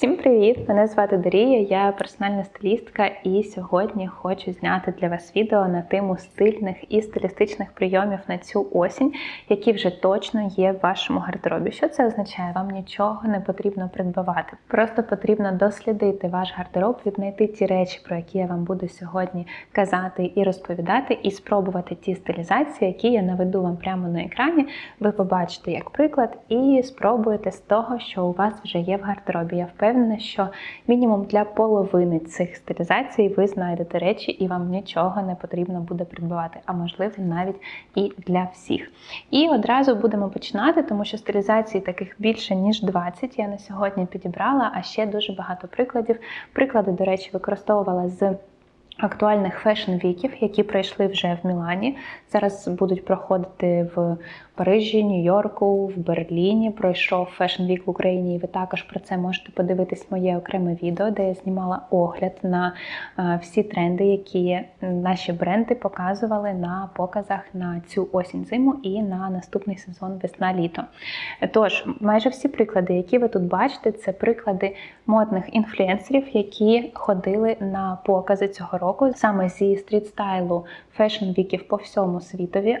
Всім привіт! Мене звати Дарія, я персональна стилістка, і сьогодні хочу зняти для вас відео на тему стильних і стилістичних прийомів на цю осінь, які вже точно є в вашому гардеробі. Що це означає? Вам нічого не потрібно придбавати. Просто потрібно дослідити ваш гардероб, віднайти ті речі, про які я вам буду сьогодні казати і розповідати, і спробувати ті стилізації, які я наведу вам прямо на екрані. Ви побачите як приклад, і спробуєте з того, що у вас вже є в гардеробі. Я впевнена, що мінімум для половини цих стилізацій ви знайдете речі, і вам нічого не потрібно буде придбавати, а можливо навіть і для всіх. І одразу будемо починати, тому що стилізацій таких більше ніж 20 я на сьогодні підібрала, а ще дуже багато прикладів. Приклади, до речі, використовувала з. Актуальних фешн-віків, які пройшли вже в Мілані, зараз будуть проходити в Парижі, Нью-Йорку, в Берліні. Пройшов Week в Україні, і ви також про це можете подивитись моє окреме відео, де я знімала огляд на всі тренди, які наші бренди показували на показах на цю осінь-зиму і на наступний сезон весна-літо. Тож, майже всі приклади, які ви тут бачите, це приклади модних інфлюенсерів, які ходили на покази цього року, саме зі стріт-стайлу фешн-віків по всьому світові.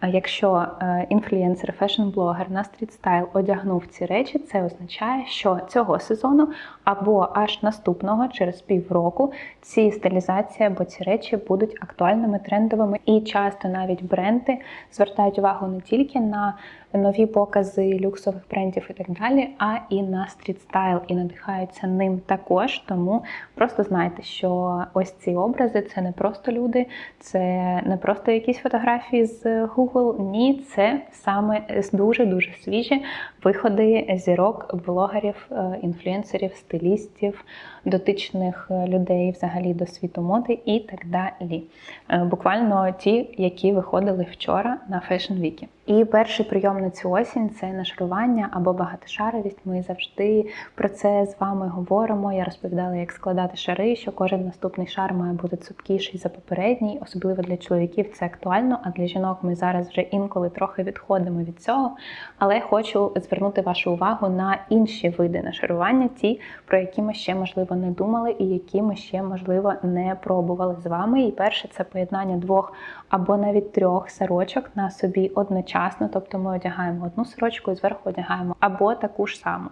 А якщо е, інфлюенсер, фешн-блогер на стріт-стайл одягнув ці речі, це означає, що цього сезону або аж наступного, через півроку, ці стилізації або ці речі будуть актуальними трендовими. І часто навіть бренди звертають увагу не тільки на нові покази люксових брендів і так далі, а і на стріт-стайл, і надихаються ним також. Тому просто знайте, що ось ці образи це не просто люди, це не просто якісь фотографії з Google. Ні, це саме дуже-дуже свіжі виходи зірок, блогерів, е, інфлюенсерів, стилістів, дотичних е, людей взагалі до світу моди і так далі. Е, буквально ті, які виходили вчора на Fashion Week. І перший прийом на цю осінь це нашарування або багатошаровість. Ми завжди про це з вами говоримо. Я розповідала, як складати шари, що кожен наступний шар має бути цупкіший за попередній, особливо для чоловіків це актуально, а для жінок ми зараз вже інколи трохи відходимо від цього. Але хочу звернути вашу увагу на інші види нашарування, ті, про які ми ще можливо не думали, і які ми ще можливо не пробували з вами. І перше це поєднання двох або навіть трьох сорочок на собі одночасно. Тобто ми одягаємо одну сорочку і зверху одягаємо або таку ж саму,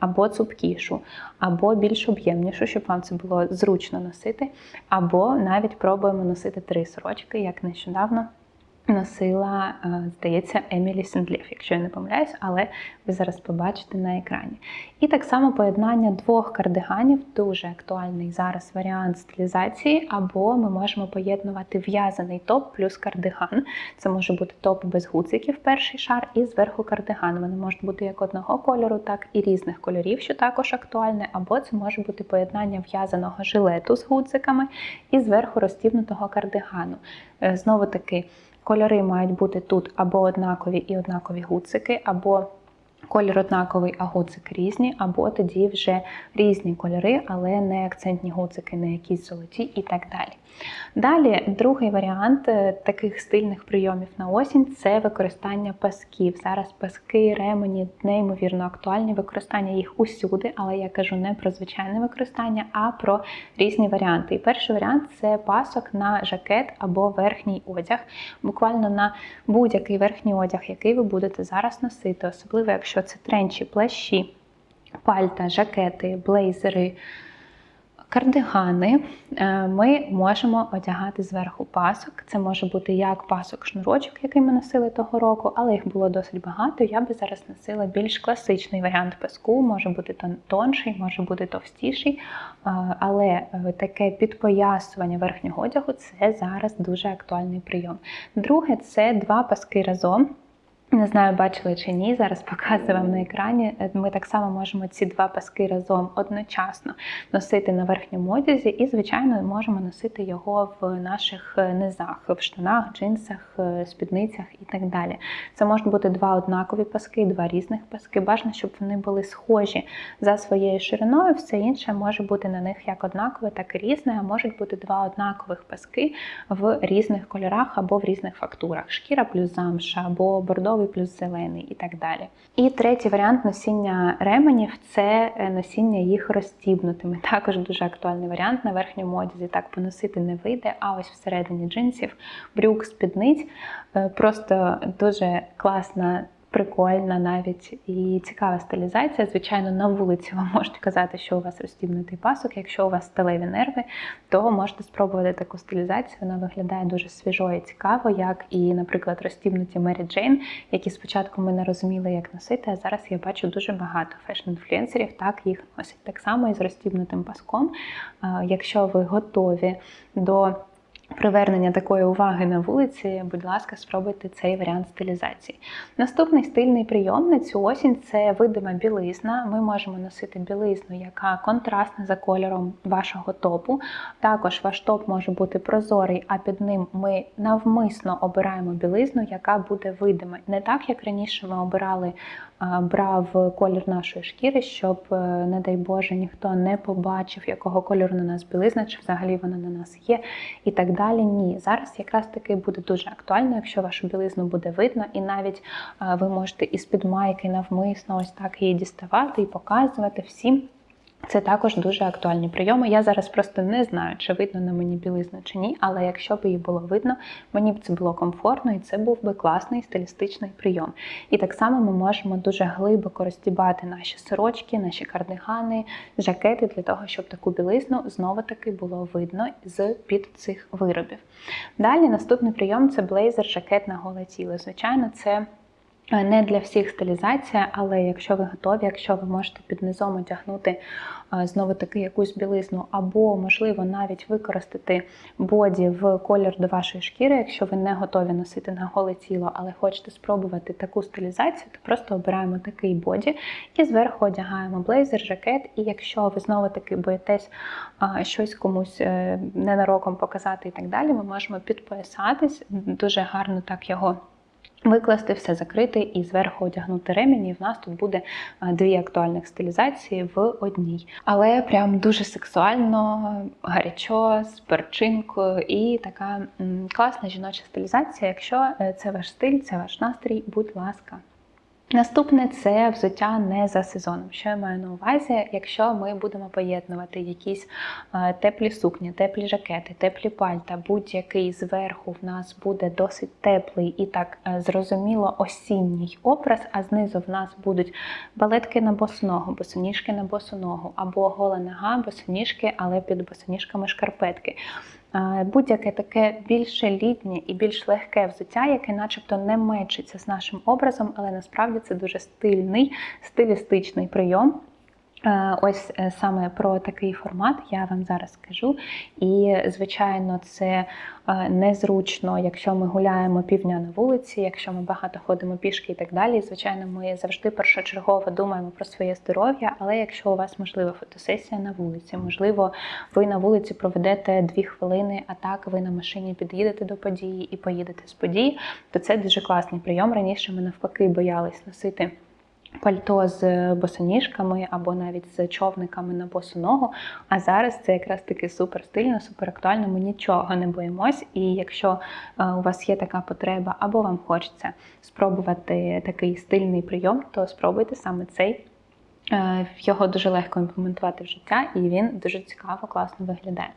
або цупкішу, або більш об'ємнішу, щоб вам це було зручно носити, або навіть пробуємо носити три сорочки, як нещодавно носила, е, здається, Емілі Сендлєв, якщо я не помиляюсь, але ви зараз побачите на екрані. І так само поєднання двох кардиганів дуже актуальний зараз варіант стилізації, або ми можемо поєднувати в'язаний топ плюс кардиган. Це може бути топ без гуциків, перший шар, і зверху кардиган. Вони можуть бути як одного кольору, так і різних кольорів, що також актуальне, або це може бути поєднання в'язаного жилету з гуциками і зверху розтібнутого кардигану. Е, Знову таки. Кольори мають бути тут або однакові і однакові гуцики, або Колір однаковий, а гуцик різні, або тоді вже різні кольори, але не акцентні гуцики, не якісь золоті і так далі. Далі, другий варіант е, таких стильних прийомів на осінь це використання пасків. Зараз паски, ремені неймовірно актуальні, використання їх усюди, але я кажу не про звичайне використання, а про різні варіанти. І перший варіант це пасок на жакет або верхній одяг, буквально на будь-який верхній одяг, який ви будете зараз носити, особливо якщо якщо це тренчі, плащі, пальта, жакети, блейзери, кардигани, е, ми можемо одягати зверху пасок. Це може бути як пасок-шнурочок, який ми носили того року, але їх було досить багато. Я би зараз носила більш класичний варіант паску, може бути тонший, може бути товстіший. Е, але е, таке підпоясування верхнього одягу це зараз дуже актуальний прийом. Друге, це два паски разом. Не знаю, бачили чи ні, зараз показую вам на екрані. Ми так само можемо ці два паски разом одночасно носити на верхньому одязі, і, звичайно, можемо носити його в наших низах, в штанах, джинсах, спідницях і так далі. Це можуть бути два однакові паски, два різних паски. Бажано, щоб вони були схожі за своєю шириною. Все інше може бути на них як однакове, так і різне, а можуть бути два однакових паски в різних кольорах або в різних фактурах. Шкіра плюс замша, або бордовий фіолетовий плюс зелений і так далі. І третій варіант носіння ременів це е, носіння їх розстібнутими. Також дуже актуальний варіант на верхньому одязі. Так поносити не вийде, а ось всередині джинсів, брюк, спідниць. Е, Просто дуже класна прикольна навіть і цікава стилізація. Звичайно, на вулиці вам можуть казати, що у вас розстібнутий пасок. Якщо у вас сталеві нерви, то можете спробувати таку стилізацію. Вона виглядає дуже свіжо і цікаво, як і, наприклад, розстібнуті Мері Джейн, які спочатку ми не розуміли, як носити. А зараз я бачу дуже багато фешн-інфлюенсерів, так їх носять так само із розстібнутим паском. Якщо ви готові до привернення такої уваги на вулиці, будь ласка, спробуйте цей варіант стилізації. Наступний стильний прийом на цю осінь це видима білизна. Ми можемо носити білизну, яка контрастна за кольором вашого топу. Також ваш топ може бути прозорий, а під ним ми навмисно обираємо білизну, яка буде видима. Не так, як раніше ми обирали брав колір нашої шкіри, щоб, е, не дай Боже, ніхто не побачив, якого кольору на нас білизна, чи взагалі вона на нас є, і так далі. Ні, зараз якраз таки буде дуже актуально, якщо вашу білизну буде видно, і навіть ви можете із під майки навмисно ось так її діставати і показувати всім. Це також дуже актуальні прийоми. Я зараз просто не знаю, чи видно на мені білизну чи ні, але якщо б її було видно, мені б це було комфортно і це був би класний стилістичний прийом. І так само ми можемо дуже глибоко розтібати наші сорочки, наші кардигани, жакети для того, щоб таку білизну знову-таки було видно з під цих виробів. Далі наступний прийом це блейзер, жакет на голе тіло. Звичайно, це. Е, Не для всіх стилізація, але якщо ви готові, якщо ви можете під низом одягнути е, знову таки якусь білизну, або, можливо, навіть використати боді в колір до вашої шкіри, якщо ви не готові носити на голе тіло, але хочете спробувати таку стилізацію, то просто обираємо такий боді і зверху одягаємо блейзер, жакет. І якщо ви знову таки боїтесь щось комусь е, ненароком показати і так далі, ми можемо підпоясатись, дуже гарно так його. Викласти все закрити і зверху одягнути ремінь, і в нас тут буде дві актуальних стилізації в одній. Але прям дуже сексуально, гарячо, з перчинкою і така класна жіноча стилізація. Якщо е, це ваш стиль, це ваш настрій, будь ласка. Наступне це взуття не за сезоном. Що я маю на увазі, якщо ми будемо поєднувати якісь е, теплі сукні, теплі жакети, теплі пальта, будь-який зверху в нас буде досить теплий і так е, зрозуміло осінній образ, а знизу в нас будуть балетки на босоногу, босоніжки на босоногу, або гола нога, босоніжки, але під босоніжками шкарпетки. Будь-яке таке більше літнє і більш легке взуття, яке начебто не мечиться з нашим образом, але насправді це дуже стильний, стилістичний прийом. Е, Ось е, саме про такий формат я вам зараз скажу. І, звичайно, це е, незручно, якщо ми гуляємо півдня на вулиці, якщо ми багато ходимо пішки і так далі. Звичайно, ми завжди першочергово думаємо про своє здоров'я, але якщо у вас можлива фотосесія на вулиці, можливо, ви на вулиці проведете дві хвилини, а так ви на машині під'їдете до події і поїдете з події, то це дуже класний прийом. Раніше ми навпаки боялись носити. Пальто з босоніжками або навіть з човниками на босу ногу. А зараз це якраз таки супер стильно, супер актуально. Ми нічого не боїмось. І якщо е, у вас є така потреба, або вам хочеться спробувати такий стильний прийом, то спробуйте саме цей. Е, Його дуже легко імплементувати в життя, і він дуже цікаво, класно виглядає.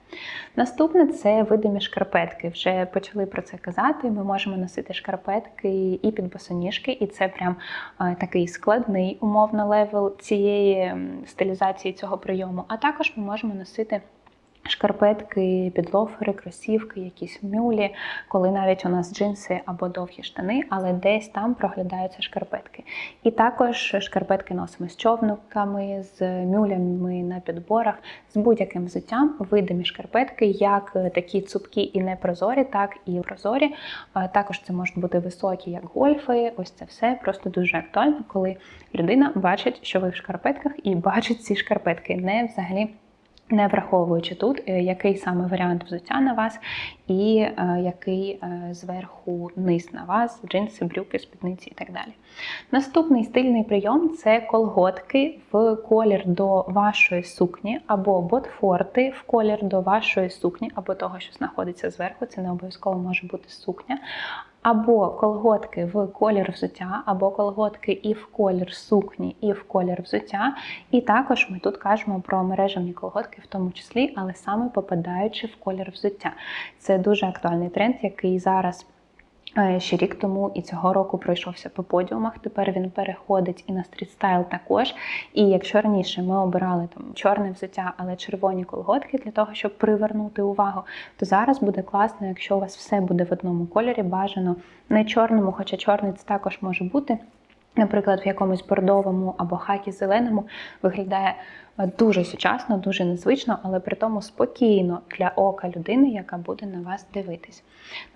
Наступне це видимі шкарпетки. Вже почали про це казати. Ми можемо носити шкарпетки і під босоніжки, і це прям е, такий складний умовно левел цієї стилізації цього прийому. А також ми можемо носити. Шкарпетки, підлофери, кросівки, якісь мюлі, коли навіть у нас джинси або довгі штани, але десь там проглядаються шкарпетки. І також шкарпетки носимо з човниками, з мюлями на підборах, з будь-яким взуттям, видимі шкарпетки, як такі цупкі і непрозорі, так і прозорі. Також це можуть бути високі, як гольфи. Ось це все просто дуже актуально, коли людина бачить, що ви в шкарпетках, і бачить ці шкарпетки, не взагалі. Не враховуючи тут, е, який саме варіант взуття на вас, і е, який е, зверху низ на вас, джинси, брюки, спідниці і так далі. Наступний стильний прийом це колготки в колір до вашої сукні, або ботфорти в колір до вашої сукні, або того, що знаходиться зверху. Це не обов'язково може бути сукня. або колготки в колір взуття, або колготки і в колір сукні, і в колір взуття. І також ми тут кажемо про мережевні колготки, в тому числі, але саме попадаючи в колір взуття. Це дуже актуальний тренд, який зараз. Е, Ще рік тому і цього року пройшовся по подіумах. Тепер він переходить і на стрітстайл також. І якщо раніше ми обирали там чорне взуття, але червоні колготки для того, щоб привернути увагу, то зараз буде класно, якщо у вас все буде в одному кольорі, бажано не чорному, хоча чорний це також може бути. Наприклад, в якомусь бордовому або хакі зеленому виглядає дуже сучасно, дуже незвично, але при тому спокійно для ока людини, яка буде на вас дивитись.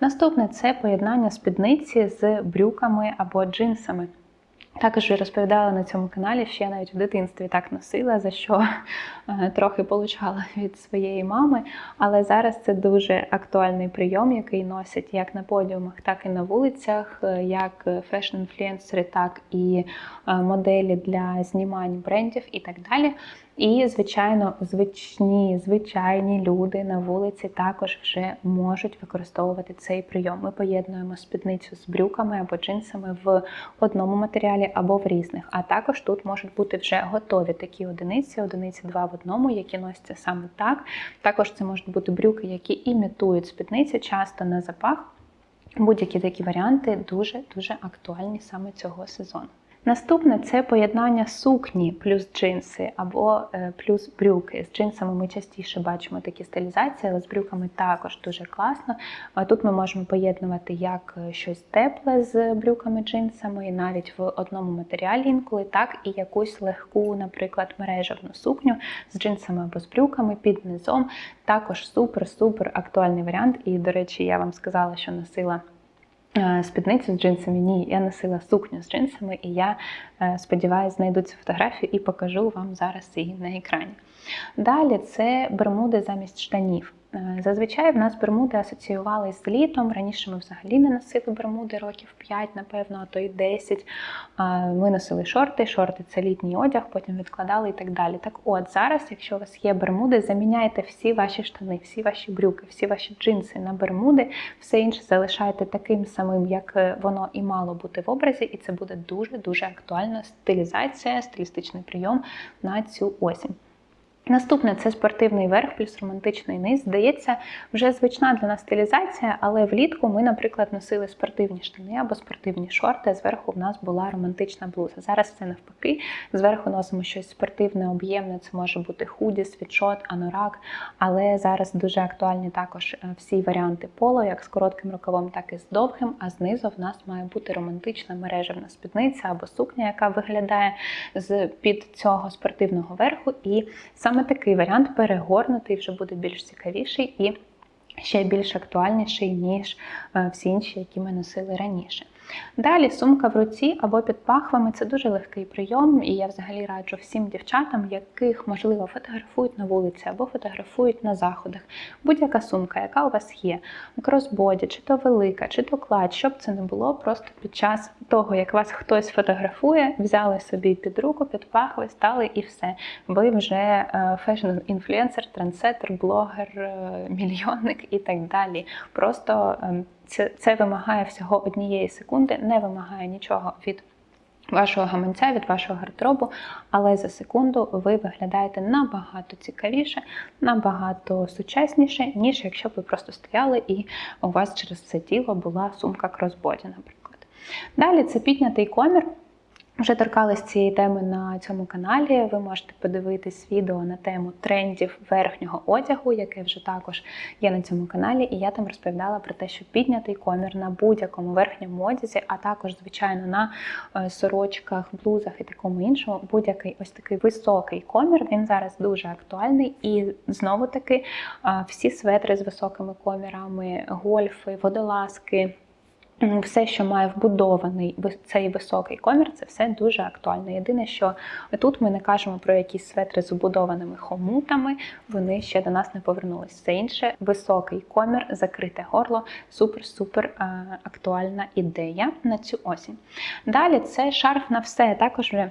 Наступне це поєднання спідниці з брюками або джинсами. Також вже розповідала на цьому каналі, що я навіть в дитинстві так носила, за що е, трохи получала від своєї мами. Але зараз це дуже актуальний прийом, який носять як на подіумах, так і на вулицях, е, як фешн-інфлюенсери, так і е, моделі для знімань брендів і так далі. І, звичайно, звичні, звичайні люди на вулиці також вже можуть використовувати цей прийом. Ми поєднуємо спідницю з брюками або джинсами в одному матеріалі або в різних. А також тут можуть бути вже готові такі одиниці, одиниці два в одному, які носяться саме так. Також це можуть бути брюки, які імітують спідниці, часто на запах. Будь-які такі варіанти дуже-дуже актуальні саме цього сезону. Наступне це поєднання сукні плюс джинси або е, плюс брюки. З джинсами ми частіше бачимо такі стилізації, але з брюками також дуже класно. Тут ми можемо поєднувати як е, щось тепле з брюками, джинсами, навіть в одному матеріалі інколи, так і якусь легку, наприклад, мережевну сукню з джинсами або з брюками під низом. Також супер-супер актуальний варіант. І, до речі, я вам сказала, що носила. Е, спідницю з джинсами. Ні, я носила сукню з джинсами, і я е, сподіваюся, знайду цю фотографію і покажу вам зараз її на екрані. Далі це бермуди замість штанів. Е, зазвичай в нас бермуди асоціювалися з літом. Раніше ми взагалі не носили бермуди років 5, напевно, а то й 10. Ми носили шорти, шорти це літній одяг, потім відкладали і так далі. Так от, зараз, якщо у вас є бермуди, заміняйте всі ваші штани, всі ваші брюки, всі ваші джинси на бермуди, все інше залишайте таким самим, як е, воно і мало бути в образі, і це буде дуже-дуже актуальна стилізація, стилістичний прийом на цю осінь. Наступне це спортивний верх плюс романтичний низ. Здається, вже звична для нас стилізація, але влітку ми, наприклад, носили спортивні штани або спортивні шорти. Зверху в нас була романтична блуза. Зараз це навпаки. Зверху носимо щось спортивне, об'ємне. Це може бути худі, світшот, анорак. Але зараз дуже актуальні також е, всі варіанти поло, як з коротким рукавом, так і з довгим. А знизу в нас має бути романтична мережевна спідниця або сукня, яка виглядає з під цього спортивного верху. І саме Саме такий варіант перегорнутий вже буде більш цікавіший і ще більш актуальніший, ніж е, всі інші, які ми носили раніше. Далі сумка в руці або під пахвами це дуже легкий прийом, і я взагалі раджу всім дівчатам, яких, можливо, фотографують на вулиці або фотографують на заходах. Будь-яка сумка, яка у вас є, кросбоді, чи то велика, чи то клад, щоб це не було просто під час того, як вас хтось фотографує, взяли собі під руку, під пахви, стали і все. Ви вже фешн-інфлюенсер, трансетер, блогер, е, мільйонник і так далі. Просто ем, це, це вимагає всього однієї секунди, не вимагає нічого від вашого гаманця, від вашого гардеробу, але за секунду ви виглядаєте набагато цікавіше, набагато сучасніше, ніж якщо б ви просто стояли і у вас через це тіло була сумка кросбоді, наприклад. Далі це піднятий комір. Вже торкались цієї теми на цьому каналі. Ви можете подивитись відео на тему трендів верхнього одягу, яке вже також є на цьому каналі. І я там розповідала про те, що піднятий комір на будь-якому верхньому одязі, а також, звичайно, на е, сорочках, блузах і такому іншому, будь-який ось такий високий комір. Він зараз дуже актуальний. І знову таки всі светри з високими комірами, гольфи, водолазки. Все, що має вбудований цей високий комір, це все дуже актуально. Єдине, що тут ми не кажемо про якісь светри з вбудованими хомутами, вони ще до нас не повернулись. Все інше, високий комір, закрите горло супер-супер актуальна ідея на цю осінь. Далі це шарф на все. Також вже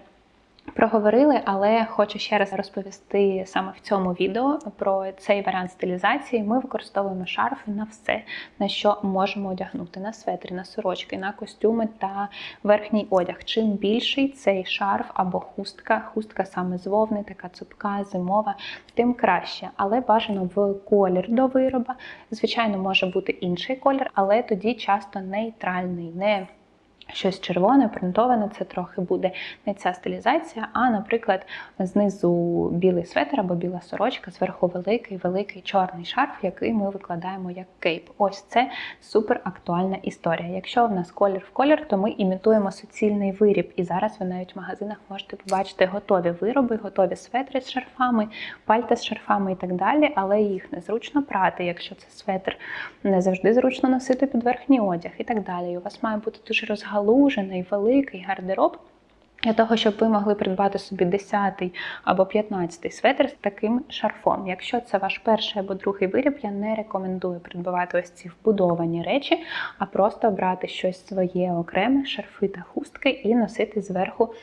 Проговорили, але хочу ще раз розповісти саме в цьому відео про цей варіант стилізації. Ми використовуємо шарфи на все, на що можемо одягнути: на светри, на сорочки, на костюми та верхній одяг. Чим більший цей шарф або хустка, хустка саме з вовни, така цупка, зимова, тим краще. Але бажано в колір до вироба. Звичайно, може бути інший колір, але тоді часто нейтральний. не Щось червоне, принтоване, це трохи буде не ця стилізація, а, наприклад, знизу білий светр або біла сорочка, зверху великий, великий чорний шарф, який ми викладаємо як кейп. Ось це супер актуальна історія. Якщо в нас колір в колір, то ми імітуємо суцільний виріб. І зараз ви навіть в магазинах можете побачити готові вироби, готові светри з шарфами, пальта з шарфами і так далі, але їх незручно прати, якщо це светр, не завжди зручно носити під верхній одяг і так далі. І у вас має бути дуже розгалужений розгалужений великий гардероб. Для того, щоб ви могли придбати собі 10 або 15 светр з таким шарфом. Якщо це ваш перший або другий виріб, я не рекомендую придбавати ось ці вбудовані речі, а просто брати щось своє окреме, шарфи та хустки, і носити зверху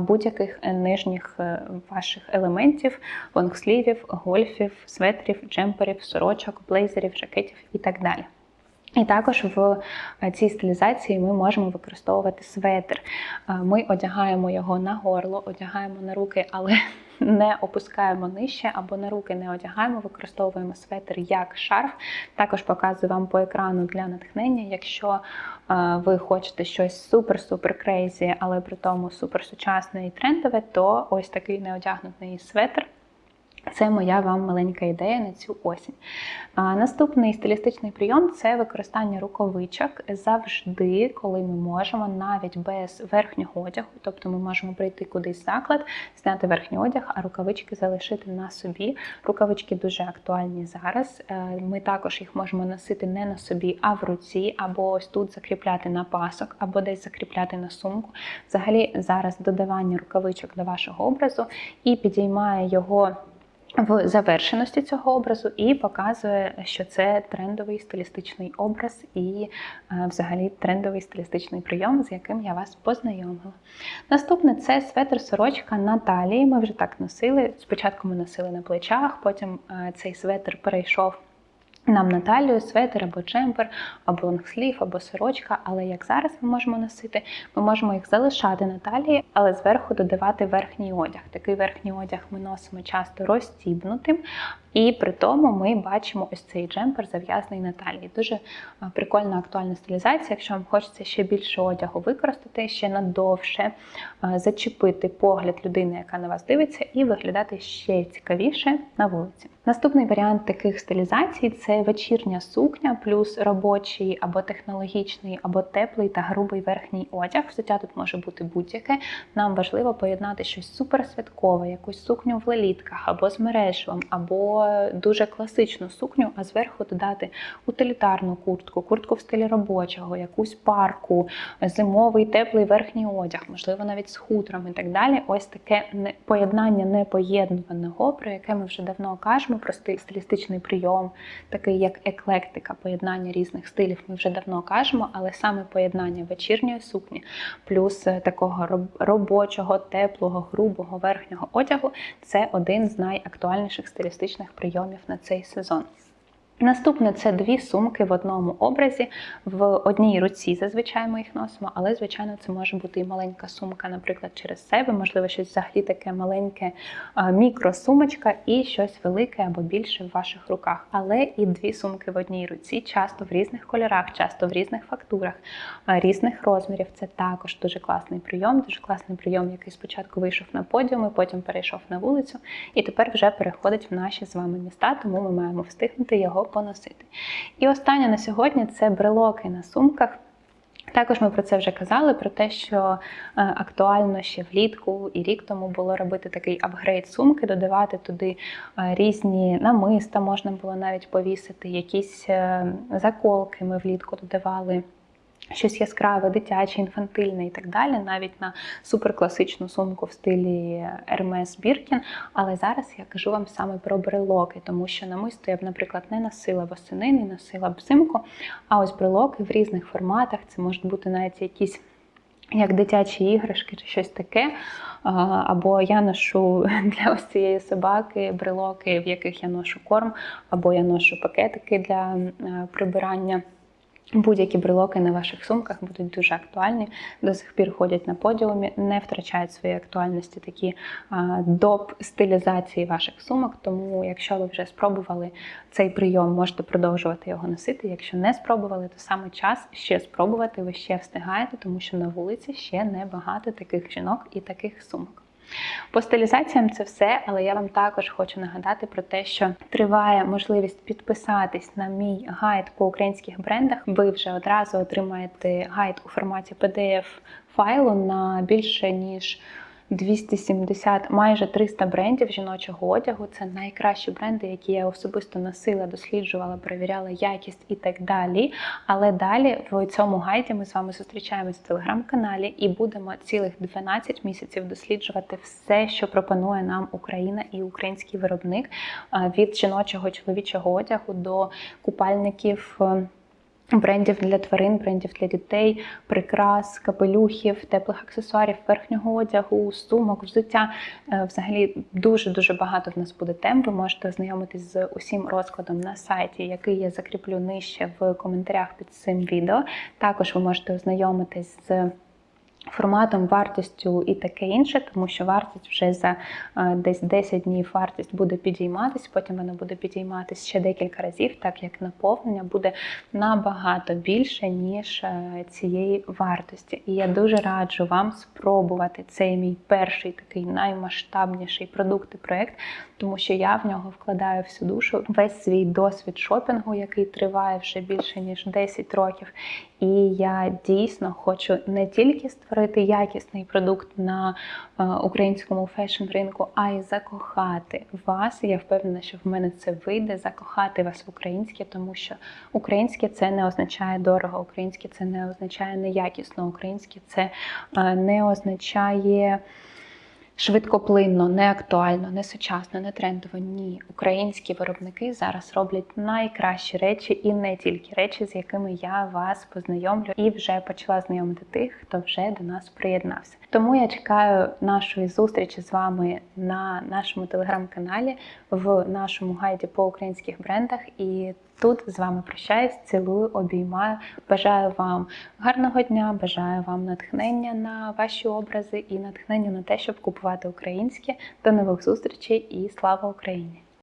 будь-яких нижніх е, ваших елементів, лонгслівів, гольфів, светрів, джемперів, сорочок, блейзерів, жакетів і так далі. І також в е, цій стилізації ми можемо використовувати светр. Е, ми одягаємо його на горло, одягаємо на руки, але не опускаємо нижче або на руки не одягаємо, використовуємо светр як шарф. Також показую вам по екрану для натхнення. Якщо е, ви хочете щось супер-супер крейзі, але при тому супер сучасне і трендове, то ось такий неодягнутий светр. Це моя вам маленька ідея на цю осінь. А, Наступний стилістичний прийом це використання рукавичок завжди, коли ми можемо, навіть без верхнього одягу. Тобто ми можемо прийти кудись в заклад, зняти верхній одяг, а рукавички залишити на собі. Рукавички дуже актуальні зараз. Е, ми також їх можемо носити не на собі, а в руці, або ось тут закріпляти на пасок, або десь закріпляти на сумку. Взагалі, зараз додавання рукавичок до вашого образу і підіймає його в завершеності цього образу і показує, що це трендовий стилістичний образ і, е, взагалі, трендовий стилістичний прийом, з яким я вас познайомила. Наступне це светр-сорочка на талії. Ми вже так носили. Спочатку ми носили на плечах, потім е, цей светр перейшов нам на талію светр або джемпер, або лонгслів, або сорочка. Але як зараз ми можемо носити, ми можемо їх залишати на талії, але зверху додавати верхній одяг. Такий верхній одяг ми носимо часто розстібнутим, і при тому ми бачимо ось цей джемпер зав'язаний на талії. Дуже е, прикольна актуальна стилізація. Якщо вам хочеться ще більше одягу використати, ще надовше е, зачепити погляд людини, яка на вас дивиться, і виглядати ще цікавіше на вулиці. Наступний варіант таких стилізацій це вечірня сукня, плюс робочий або технологічний, або теплий та грубий верхній одяг. Взуття тут може бути будь-яке. Нам важливо поєднати щось суперсвяткове, якусь сукню в лелітках, або з мережевим, або дуже класичну сукню, а зверху додати утилітарну куртку, куртку в стилі робочого, якусь парку, зимовий теплий верхній одяг, можливо, навіть з хутром і так далі. Ось таке поєднання непоєднуваного, про яке ми вже давно кажемо, про стилістичний прийом, такий як еклектика, поєднання різних стилів. Ми вже давно кажемо, але саме поєднання вечірньої сукні, плюс такого робочого, теплого, грубого верхнього одягу це один з найактуальніших стилістичних прийомів на цей сезон. Наступне це дві сумки в одному образі. В одній руці зазвичай ми їх носимо, але, звичайно, це може бути і маленька сумка, наприклад, через себе, можливо, щось взагалі таке маленьке мікросумочка і щось велике або більше в ваших руках. Але і дві сумки в одній руці, часто в різних кольорах, часто в різних фактурах, різних розмірів. Це також дуже класний прийом, дуже класний прийом, який спочатку вийшов на подіуми, потім перейшов на вулицю, і тепер вже переходить в наші з вами міста, тому ми маємо встигнути його поносити. І останнє на сьогодні це брелоки на сумках. Також ми про це вже казали, про те, що е, актуально ще влітку і рік тому було робити такий апгрейд сумки, додавати туди е, різні намиста, можна було навіть повісити, якісь е, заколки ми влітку додавали щось яскраве, дитяче, інфантильне і так далі, навіть на суперкласичну сумку в стилі Hermes Birkin. Але зараз я кажу вам саме про брелоки, тому що намисто я б, наприклад, не носила восени, не носила б взимку. А ось брелоки в різних форматах, це можуть бути навіть якісь як дитячі іграшки чи щось таке. Або я ношу для ось цієї собаки брелоки, в яких я ношу корм, або я ношу пакетики для е, прибирання. Будь-які брелоки на ваших сумках будуть дуже актуальні. До сих пір ходять на подіумі, не втрачають своєї актуальності такі доп стилізації ваших сумок. Тому, якщо ви вже спробували цей прийом, можете продовжувати його носити. Якщо не спробували, то саме час ще спробувати. Ви ще встигаєте, тому що на вулиці ще небагато таких жінок і таких сумок. По стилізаціям це все, але я вам також хочу нагадати про те, що триває можливість підписатись на мій гайд по українських брендах. Ви вже одразу отримаєте гайд у форматі PDF файлу на більше ніж 270, майже 300 брендів жіночого одягу. Це найкращі бренди, які я особисто носила, досліджувала, перевіряла якість і так далі. Але далі в цьому гайді ми з вами зустрічаємось в телеграм-каналі і будемо цілих 12 місяців досліджувати все, що пропонує нам Україна і український виробник від жіночого чоловічого одягу до купальників. Брендів для тварин, брендів для дітей, прикрас, капелюхів, теплих аксесуарів, верхнього одягу, сумок, взуття. Е, Взагалі дуже дуже багато в нас буде тем. Ви можете ознайомитись з усім розкладом на сайті, який я закріплю нижче в коментарях під цим відео. Також ви можете ознайомитись з форматом, вартістю і таке інше, тому що вартість вже за е, десь 10 днів вартість буде підійматись, потім вона буде підійматись ще декілька разів, так як наповнення буде набагато більше, ніж е, цієї вартості. І я дуже раджу вам спробувати цей мій перший такий наймасштабніший продукт і проєкт, тому що я в нього вкладаю всю душу, весь свій досвід шопінгу, який триває вже більше ніж 10 років. І я дійсно хочу не тільки створити якісний продукт на е, українському фешн-ринку, а й закохати вас. Я впевнена, що в мене це вийде закохати вас в українське, тому що українське це не означає дорого, українське це не означає неякісно, українське це е, не означає. Швидкоплинно, не актуально, не сучасно, не трендово. Ні, українські виробники зараз роблять найкращі речі і не тільки речі, з якими я вас познайомлю і вже почала знайомити тих, хто вже до нас приєднався. Тому я чекаю нашої зустрічі з вами на нашому телеграм-каналі в нашому гайді по українських брендах. І тут з вами прощаюсь, цілую, обіймаю. Бажаю вам гарного дня, бажаю вам натхнення на ваші образи і натхнення на те, щоб купувати українське. До нових зустрічей і слава Україні!